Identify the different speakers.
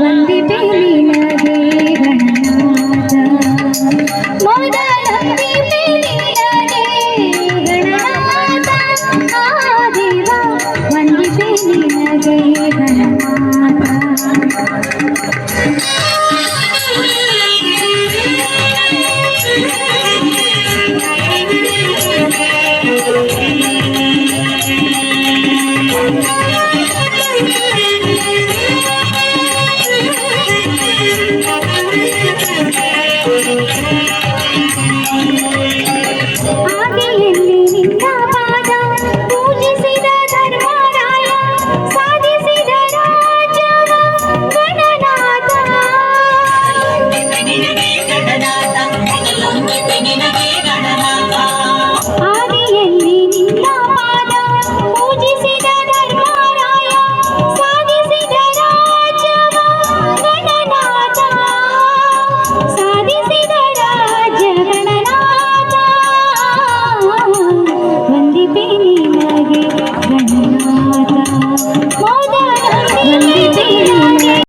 Speaker 1: ವಂದಿತೆ ನಿನಗೆ ಗಣನಾಥ ಮೊದಲಂದಿತೆ ನಿನಗೆ ಗಣನಾಥ ಆದಿವ ವಂದಿತೆ ನಿನಗೆ ಗಣನಾಥ Thank you. వెళ్ళిని